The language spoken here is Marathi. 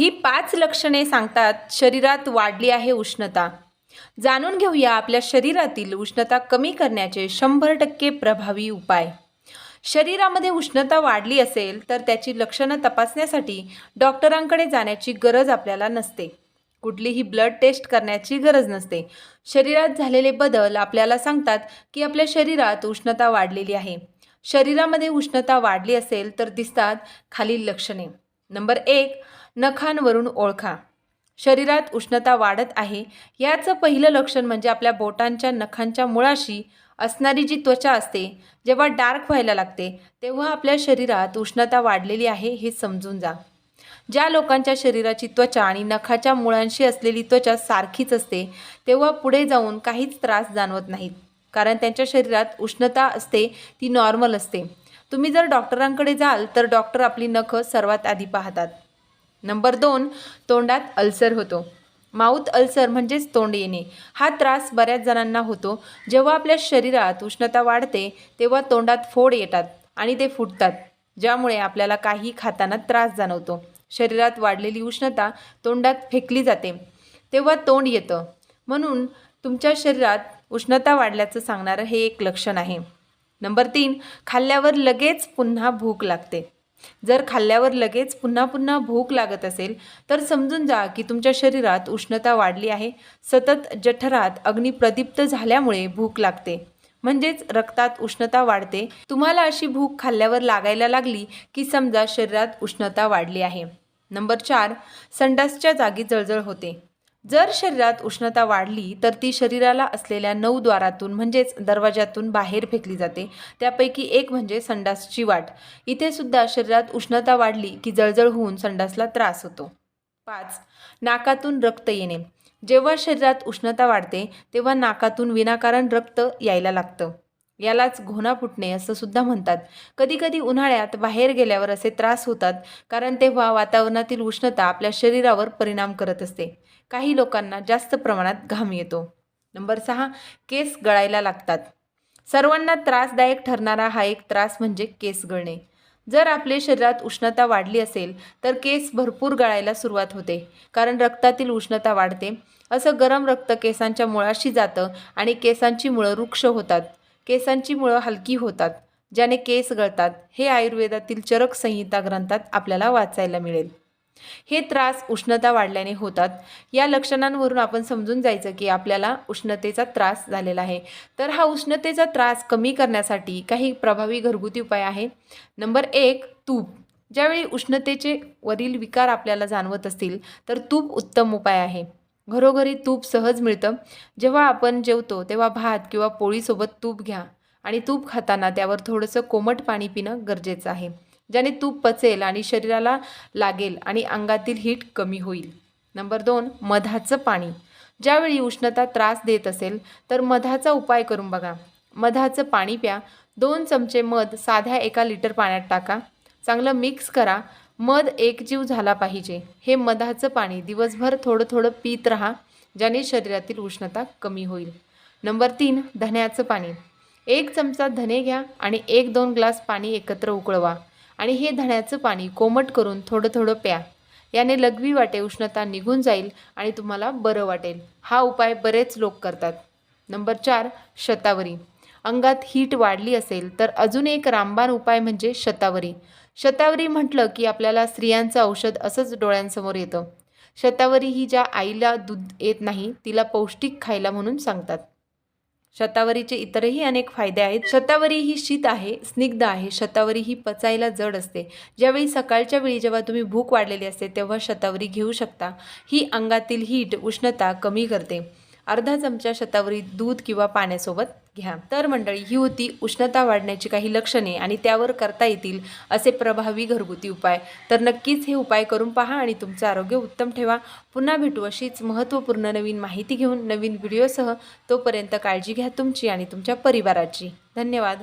ही पाच लक्षणे सांगतात शरीरात वाढली आहे उष्णता. जाणून घेऊया आपल्या शरीरातील उष्णता कमी करण्याचे शंभर टक्के प्रभावी उपाय. शरीरामध्ये उष्णता वाढली असेल तर त्याची लक्षणं तपासण्यासाठी डॉक्टरांकडे जाण्याची गरज आपल्याला नसते. कुठलीही ब्लड टेस्ट करण्याची गरज नसते. शरीरात झालेले बदल आपल्याला सांगतात की आपल्या शरीरात उष्णता वाढलेली आहे. शरीरामध्ये उष्णता वाढली असेल तर दिसतात खालील लक्षणे. नंबर एक नखांवरून ओळखा. शरीरात उष्णता वाढत आहे. याचं पहिलं लक्षण म्हणजे आपल्या बोटांच्या नखांच्या मुळाशी असणारी जी त्वचा असते जेव्हा डार्क व्हायला लागते तेव्हा आपल्या शरीरात उष्णता वाढलेली आहे हे समजून जा. ज्या लोकांच्या शरीराची त्वचा आणि नखाच्या मुळांशी असलेली त्वचा सारखीच असते तेव्हा पुढे जाऊन काहीच त्रास जाणवत नाहीत. कारण त्यांच्या शरीरात उष्णता असते ती नॉर्मल असते. तुम्ही जर डॉक्टरांकडे जाल तर डॉक्टर आपली नखं सर्वात आधी पाहतात. नंबर दोन तोंडात अल्सर होतो. माऊथ अल्सर म्हणजेच तोंड येणे. हा त्रास बऱ्याच जणांना होतो. जेव्हा आपल्या शरीरात उष्णता वाढते तेव्हा तोंडात फोड येतात आणि ते फुटतात ज्यामुळे आपल्याला काही खाताना त्रास जाणवतो. शरीरात वाढलेली उष्णता तोंडात फेकली जाते. तेव्हा तोंड येतं. म्हणून तुमच्या शरीरात उष्णता वाढल्याचं सांगणारं हे एक लक्षण आहे. नंबर तीन खाल्ल्यावर लगेच पुन्हा भूक लागते. जर खाल्ल्यावर लगेच पुन्हा पुन्हा भूक लागत असेल तर समजून जा की तुमच्या शरीरात उष्णता वाढली आहे. सतत जठरात अग्नी प्रदीप्त झाल्यामुळे भूक लागते. म्हणजेच रक्तात उष्णता वाढते. तुम्हाला अशी भूक खाल्ल्यावर लागायला लागली की समजा शरीरात उष्णता वाढली आहे. नंबर चार संडासच्या जागी जळजळ होते. जर शरीरात उष्णता वाढली तर ती शरीराला असलेल्या नऊ द्वारातून म्हणजेच दरवाजातून बाहेर फेकली जाते. त्यापैकी एक म्हणजे संडासची वाट. इथे सुद्धा शरीरात उष्णता वाढली की जळजळ होऊन संडासला त्रास होतो. पाच. नाकातून रक्त येणे. जेव्हा शरीरात उष्णता वाढते तेव्हा नाकातून विनाकारण रक्त यायला लागतं. यालाच घोणा फुटणे असं सुद्धा म्हणतात. कधीकधी उन्हाळ्यात बाहेर गेल्यावर असे त्रास होतात कारण तेव्हा वातावरणातील उष्णता आपल्या शरीरावर परिणाम करत असते. काही लोकांना जास्त प्रमाणात घाम येतो. नंबर सहा केस गळायला लागतात. सर्वांना त्रासदायक ठरणारा हा एक त्रास म्हणजे केस गळणे. जर आपले शरीरात उष्णता वाढली असेल तर केस भरपूर गळायला सुरुवात होते कारण रक्तातील उष्णता वाढते. असं गरम रक्त केसांच्या मुळाशी जातं आणि केसांची मुळं वृक्ष होतात. केसांची मुळं हलकी होतात ज्याने केस गळतात. हे आयुर्वेदातील चरक संहिता ग्रंथात आपल्याला वाचायला मिळेल. हे त्रास उष्णता वाढल्याने होतात. या लक्षणांवरून आपण समजून जायचं की आपल्याला उष्णतेचा त्रास झालेला आहे. तर हा उष्णतेचा त्रास कमी करण्यासाठी काही प्रभावी घरगुती उपाय आहे. नंबर एक तूप. ज्यावेळी उष्णतेचे वरील विकार आपल्याला जाणवत असतील तर तूप उत्तम उपाय आहे. घरोघरी तूप सहज मिळतं. जेव्हा आपण जेवतो तेव्हा भात किंवा पोळीसोबत तूप घ्या. आणि तूप खाताना त्यावर थोडंसं कोमट पाणी पिणं गरजेचं आहे. ज्याने तूप पचेल आणि शरीराला लागेल आणि अंगातील हीट कमी होईल. नंबर दोन मधाचं पाणी. ज्यावेळी उष्णता त्रास देत असेल तर मधाचा उपाय करून बघा. मधाचं पाणी प्या. दोन चमचे मध साध्या एका लिटर पाण्यात टाका. चांगलं मिक्स करा. मध एकजीव झाला पाहिजे. हे मधाचं पाणी दिवसभर थोडं थोडं पीत राहा ज्याने शरीरातील उष्णता कमी होईल. नंबर तीन धण्याचं पाणी. एक चमचा धने घ्या आणि एक दोन ग्लास पाणी एकत्र उकळवा. आणि हे धण्याचं पाणी कोमट करून थोडं थोडं प्या. याने लघवी वाटे उष्णता निघून जाईल आणि तुम्हाला बरं वाटेल. हा उपाय बरेच लोक करतात. नंबर चार शतावरी. अंगात हीट वाढली असेल तर अजून एक रामबाण उपाय म्हणजे शतावरी. शतावरी म्हटलं की आपल्याला स्त्रियांचं औषध असंच डोळ्यांसमोर येतं. शतावरी ही ज्या आईला दूध येत नाही तिला पौष्टिक खायला म्हणून सांगतात. शतावरीचे इतरही अनेक फायदे आहेत. शतावरी ही शीत आहे स्निग्ध आहे. शतावरी ही पचायला जड असते. ज्यावेळी सकाळच्या वेळी जेव्हा तुम्ही भूक वाढलेली असते तेव्हा शतावरी घेऊ शकता. ही अंगातील हीट उष्णता कमी करते. अर्धा चमचा शतावरी दूध किंवा पाण्यासोबत घ्या. तर मंडळी ही होती उष्णता वाढण्याची काही लक्षणे आणि त्यावर करता येतील असे प्रभावी घरगुती उपाय. तर नक्कीच हे उपाय करून पहा आणि तुमचं आरोग्य उत्तम ठेवा. पुन्हा भेटू अशीच महत्त्वपूर्ण नवीन माहिती घेऊन नवीन व्हिडिओसह. तोपर्यंत काळजी घ्या तुमची आणि तुमच्या परिवाराची. धन्यवाद.